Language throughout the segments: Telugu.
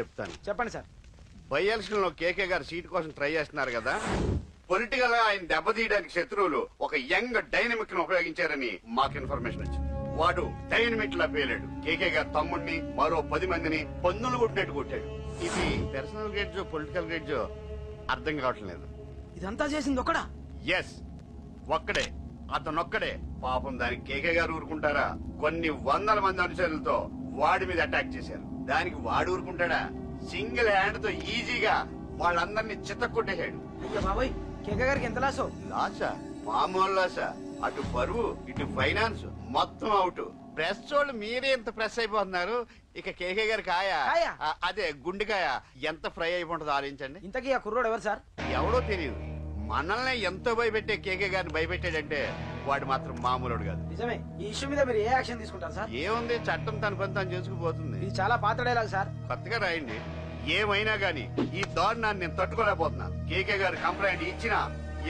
చెప్తాను. చెప్పండి సార్. బై ఎలక్షన్లో కేకే గారు సీట్ కోసం ట్రై చేస్తున్నారు కదా? పొలిటికల్గా ఆయన దెబ్బతీయడానికి శత్రువులు ఒక యంగ్ డైనమిక్ను ఉపయోగించారని మాకు ఇన్ఫర్మేషన్ వచ్చింది. వాడు డైనమిక్ లా పేలాడు. కేకే గారు తమ్ముడిని మరో పది మందిని పన్నులు కొట్టినట్టు కొట్టాడు. ఇది పర్సనల్ గ్రేడ్జో పొలిటికల్ గ్రేడ్జో అర్థం కావట్లేదు ఇదంతా చేసింది ఒకడా ఎస్ ఒక్కడే. అతనొక్కడే. పాపం దానికి కేకే గారు ఊరుకుంటారా? కొన్ని వందల మంది అనుచరులతో వాడి మీద అటాక్ చేశారు. దానికి వాడు ఊరుకుంటాడా? సింగిల్ హ్యాండ్తో ఈజీగా వాళ్ళందరినీ చిత్తకొట్టేశాడు అయ్యో బాబోయ్ కేక గారికి ఎంత లాసో? లాసా? మామూలు లాసా? అటు బరువు ఇటు ఫైనాన్స్ మొత్తం అవుట్. ప్రెస్ వాళ్ళు మీరే ఎంత ప్రెస్ అయిపోతున్నారు. ఇక కేకే గారి కాయ? అదే గుండెకాయ. ఎంత ఫ్రై అయిపోతుందో ఆలోచించండి. ఇంతకీ ఆ కుర్రోడు ఎవరు సార్? ఎవడో తెలియదు మనల్ని ఎంతో భయపెట్టే కేకే గారిని భయపెట్టాడంటే వాడు మాత్రం మామూలుడు కాదు. నిజమే. ఈ ఇష్యూ మీద మీరు ఏ యాక్షన్ తీసుకుంటారు సార్? ఏముంది? చట్టం తన పని తను చేసుకుపోతుంది. ఇది చాలా పాత డైలాగ్ సార్. కొత్తగా రాయండి. ఏమైనా గాని ఈ దారుణాన్ని నేను తట్టుకోలేకపోతున్నా. కేకే గారు కంప్లైంట్ ఇచ్చినా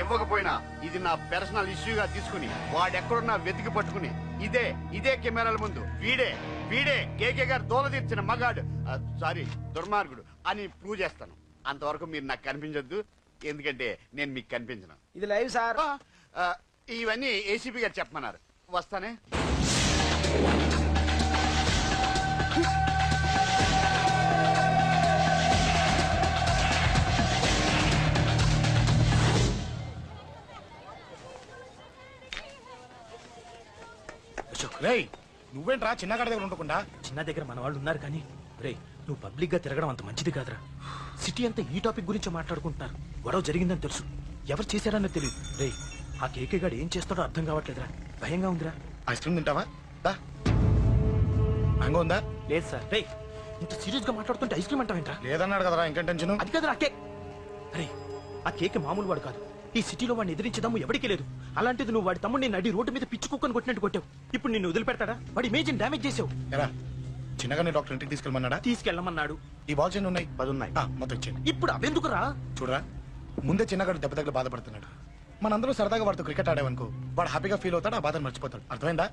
ఇవ్వకపోయినా ఇది నా పర్సనల్ ఇష్యూగా తీసుకుని వాడెక్కడున్నా వెతికి పట్టుకుని ఇదే ఇదే కెమెరాల ముందు. వీడే వీడే కేకే గారు దోల తీర్చిన మగాడు. సారీ దుర్మార్గుడు అని ప్రూవ్ చేస్తాను. అంతవరకు మీరు నాకు కనిపించొద్దు. ఎందుకంటే నేను మీకు కనిపించను. ఇది లైవ్ సార్. ఇవన్నీ ఏసీపీ గారు చెప్పమన్నారు. వస్తానే? రేయ్ నువ్వేంట్రా చిన్నగాడి దగ్గర ఉండకుండా? చిన్న దగ్గర మన వాళ్ళు ఉన్నారు కానీ రే నువ్వు పబ్లిక్గా తిరగడం అంత మంచిది కాదురా. సిటీ అంతా ఈ టాపిక్ గురించి మాట్లాడుకుంటున్నారు. గొడవ జరిగిందని తెలుసు. ఎవరు చేశారన్నది తెలియదు. రే ఆ కేకే గాడు ఏం చేస్తాడో అర్థం కావట్లేదురా. భయంగా ఉందిరా. ఐస్ క్రీమ్ తింటావా? దా. మ్యాంగో ఉందా? లేదు సార్. రే ఇంత సీరియస్గా మాట్లాడుతుంటే ఐస్ క్రీమ్ అంటావేంట్రా? లేదన్నాడు కదరా ఇంకేం టెన్షన్ అది కాదురా ఆ కేక్ అరే ఆ కేక్ మామూలు వాడు కాదు. ఈ సిటీలో వాడిని ఎదిరించదమ్ము ఎవరికీ లేదు. అలాంటిది నువ్వు వాడి తమ్ముడిని నడి రోడ్డు మీద పిచ్చి కుక్కని కొట్టినట్టు కొట్టావు. ఇప్పుడు నిన్ను వదిలిపెడతాడా? వాడి ఇమేజ్ డ్యామేజ్ చేసావు. ఎరా చిన్నగానే డాక్టర్ ఇంటికి తీసుకెళ్ళమన్నాడా? తీసుకెళ్ళమన్నాడు. ఈ బాల్స్ ఎన్ని ఉన్నాయి? పది ఉన్నాయి. ఆ, మొత్తం ఇచ్చేయండి. ఇప్పుడు అవెందుకురా చూడరా ముందే చిన్నగాడు దెబ్బ తగిలి బాధపడుతున్నాడు. మనందరం సరదాగా వాడితో క్రికెట్ ఆడేవనుకో వాడు హ్యాపీగా ఫీల్ అవుతాడు ఆ బాధను మర్చిపోతాడు. అర్థమైందా?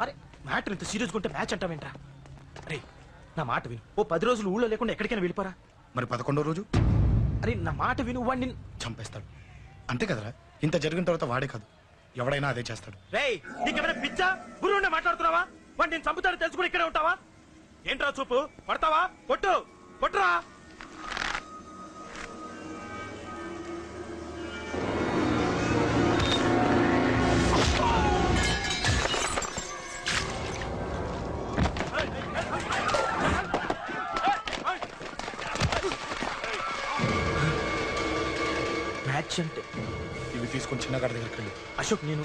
అరే మ్యాటర్ ఇంత సీరియస్ ఉంటే మ్యాచ్ అంటావేంట్రా? అరే నా మాట విను. ఓ పది రోజులు ఊళ్ళో లేకుండా ఎక్కడికైనా వెళ్ళిపోరా. మరి పదకొండో రోజు? అరే నా మాట విను వాడిని చంపేస్తాడు. అంతే కదరా? ఇంత జరిగిన తర్వాత వాడే కాదు. ఎవడైనా అదే చేస్తాడు. రేయ్ నీకేమైనా పిచ్చా? గురువు ఉండే మాట్లాడుతున్నావా? వాడిని నేను చంపుతాను తెలుసుకుని ఇక్కడే ఉంటావా? ఏంట్రా చూపు? పడతావా? కొట్టు! కొట్టురా! తీసుకొని చిన్నగాడి దగ్గరికి వెళ్ళి అశోక్ నేను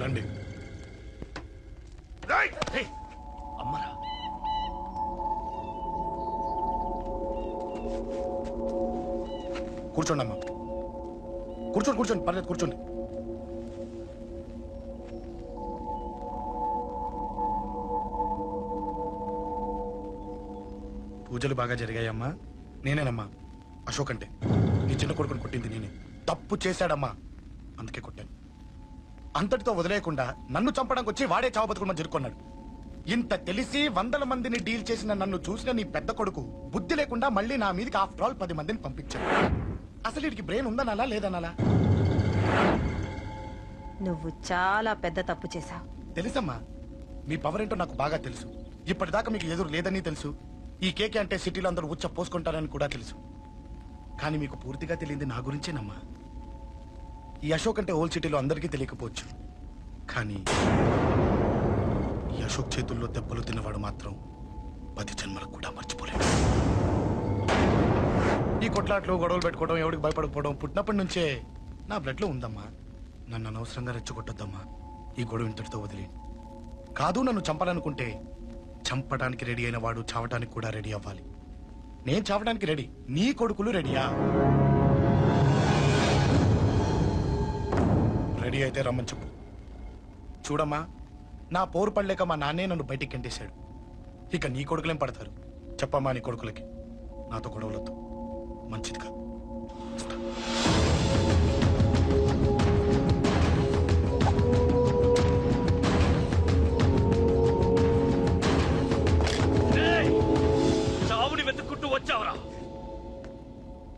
రండి. అమ్మరా. కూర్చోండి అమ్మా కూర్చోండి కూర్చోండి పర్లేదు కూర్చోండి. పూజలు బాగా జరిగాయమ్మా. నేనేనమ్మా. అశోక్ అంటే. నీ చిన్న కొడుకుని కొట్టింది నేనే. తప్పు చేశాడమ్మా. అందుకే కొట్టాను. అంతటితో వదిలేయకుండా నన్ను చంపడానికి వచ్చి వాడే చావు బతుకుని జరుపుకున్నాడు. ఇంత తెలిసి వందల మందిని డీల్ చేసిన నన్ను చూసిన నీ పెద్ద కొడుకు బుద్ధి లేకుండా మళ్ళీ నా మీదకి ఆఫ్టర్ ఆల్ పది మందిని పంపించాడు. అసలు వీడికి బ్రెయిన్ ఉందనాలా లేదనాలా నువ్వు చాలా పెద్ద తప్పు చేశావు. తెలుసమ్మా. మీ పవర్ ఏంటో నాకు బాగా తెలుసు. ఇప్పటిదాకా మీకు ఎదురు లేదని తెలుసు. ఈ కేకే అంటే సిటీలో అందరూ ఉచ్చ పోసుకుంటారని కూడా తెలుసు. కానీ మీకు పూర్తిగా తెలియంది నా గురించేనమ్మా. ఈ అశోక్ అంటే ఓల్డ్ సిటీలో అందరికీ తెలియకపోవచ్చు. కానీ ఈ అశోక్ చేతుల్లో దెబ్బలు తిన్నవాడు మాత్రం పది జన్మలకు కూడా మర్చిపోలేడు. ఈ కొట్లాట్లు గొడవలు పెట్టుకోవడం ఎవరికి భయపడకపోవడం పుట్టినప్పటి నుంచే నా బ్లడ్లో ఉందమ్మా. నన్ను అనవసరంగా రెచ్చగొట్టొద్దమ్మా. ఈ గొడవ ఇంతటితో వదిలి కాదు నన్ను చంపాలనుకుంటే చంపడానికి రెడీ అయిన వాడు చావటానికి కూడా రెడీ అవ్వాలి. నేను చావడానికి రెడీ. నీ కొడుకులు రెడీయా? రెడీ అయితే రమ్మని చెప్పు. చూడమ్మా నా పోరు పడలేక మా నాన్నే నన్ను బయటికి గెంటేశాడు ఇక నీ కొడుకులేం పడతారు? చెప్పమ్మా నీ కొడుకులకి. నాతో గొడవలతో మంచిది కాదు.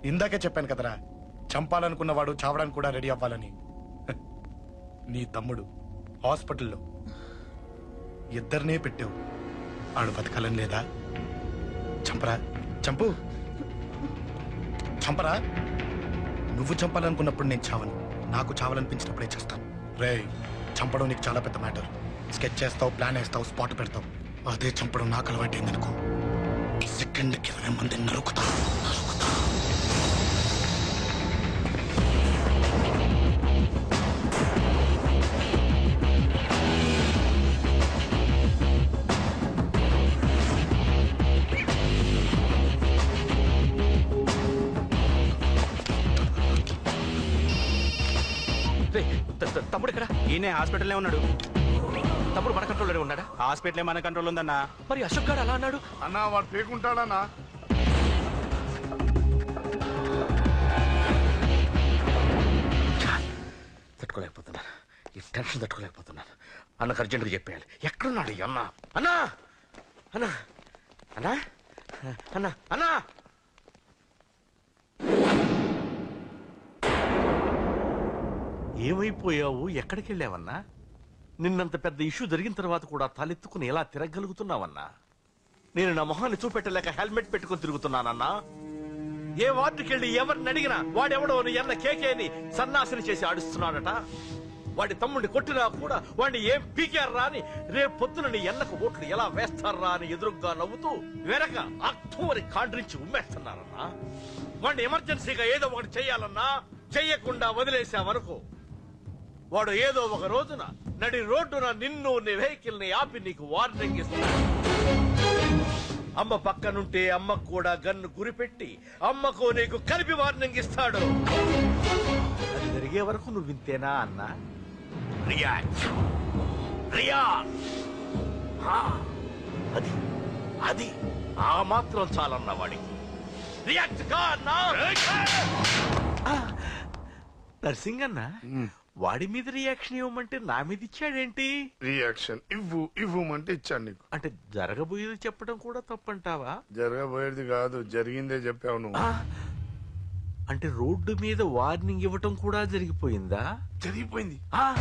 ఇందాకే చెప్పాను కదరా చంపాలనుకున్నవాడు చావడానికి కూడా రెడీ అవ్వాలని. నీ తమ్ముడు హాస్పిటల్లో. ఇద్దరినే పెట్టావు. ఆడు బతకాలని లేదా? చంపరా? చంపు. చంపరా? నువ్వు చంపాలనుకున్నప్పుడు నేను చావను. నాకు చావాలనిపించినప్పుడే చేస్తాను. రే చంపడం నీకు చాలా పెద్ద మ్యాటర్. స్కెచ్ చేస్తావు ప్లాన్ వేస్తావు స్పాట్ పెడతావు. అదే చంపడం నాకు అలవాటైందనుకో. సెకండ్కి ఇరవై మంది నరుకుతావు తమ్ముడు ఇక్కడ ఈయనే హాస్పిటల్లో ఉన్నాడు. తమ్ముడు మన కంట్రోల్లోనే ఉన్నాడా? హాస్పిటల్ మన కంట్రోల్ ఉందన్నా. మరి అశోక్ గారు అలా అన్నాడు? అన్నా వాడు పేకుంటాడన్నా. తట్టుకోలేకపోతున్నాను. ఈ టెన్షన్ తట్టుకోలేకపోతున్నాను. అన్నకు అర్జెంటుగా చెప్పేయాలి. ఎక్కడున్నాడు ఈ అన్న? అన్నా! అన్నా! అన్నా! అన్నా! అన్నా! ఏమైపోయావు? ఎక్కడికి వెళ్ళావన్నా నిన్నంత పెద్ద ఇష్యూ జరిగిన తర్వాత కూడా తలెత్తుకుని ఎలా తిరగలుగుతున్నావన్నా నేను నా మొహాన్ని చూపెట్టలేక హెల్మెట్ పెట్టుకుని తిరుగుతున్నానన్నా? ఏ వార్డుకి వెళ్ళి ఎవరిని అడిగినా వాడెవడో ఎన్న కేకేని సన్నాసిని చేసి ఆడిస్తున్నాడట? వాడి తమ్ముడిని కొట్టినా కూడా వాడిని ఏం పీకారా అని రేపు పొద్దున నీ ఎన్నకు ఓట్లు ఎలా వేస్తారా అని ఎదురుగ్గా నవ్వుతూ వెనక అక్టోబర్ కాండ్రించి ఉమ్మేస్తున్నారన్నా? వాడిని ఎమర్జెన్సీగా ఏదో ఒకటి చేయాలన్నా? చెయ్యకుండా వదిలేసావనుకో. వాడు ఏదో ఒక రోజున నడి రోడ్డున నిన్ను నీ వెహికల్ని ఆపి నీకు వార్నింగ్ ఇస్తాడు అమ్మ పక్కనుంటే అమ్మకు కూడా గన్ను గురిపెట్టి అమ్మకు నీకు కలిపి వార్నింగ్ ఇస్తాడు. అది జరిగే వరకు నువ్వు వింతేనా అన్నా? రియాక్ట్. రియాక్ట్. అది అది ఆ మాత్రం చాలన్న వాడికి. రియాక్ట్ కా నర్సింగ్ అన్న వాడి మీద రియాక్షన్ ఇవ్వమంటే నా మీద ఇచ్చాడేంటి? రియాక్షన్ ఇవ్వు ఇవ్వమంటే ఇచ్చాను నీకు. అంటే జరగబోయేది చెప్పడం కూడా తప్పంటావా? జరగబోయేది కాదు జరిగిందే చెప్పావు నువ్వు. అంటే రోడ్డు మీద వార్నింగ్ ఇవ్వటం కూడా జరిగిపోయిందా? జరిగిపోయింది. ఆ.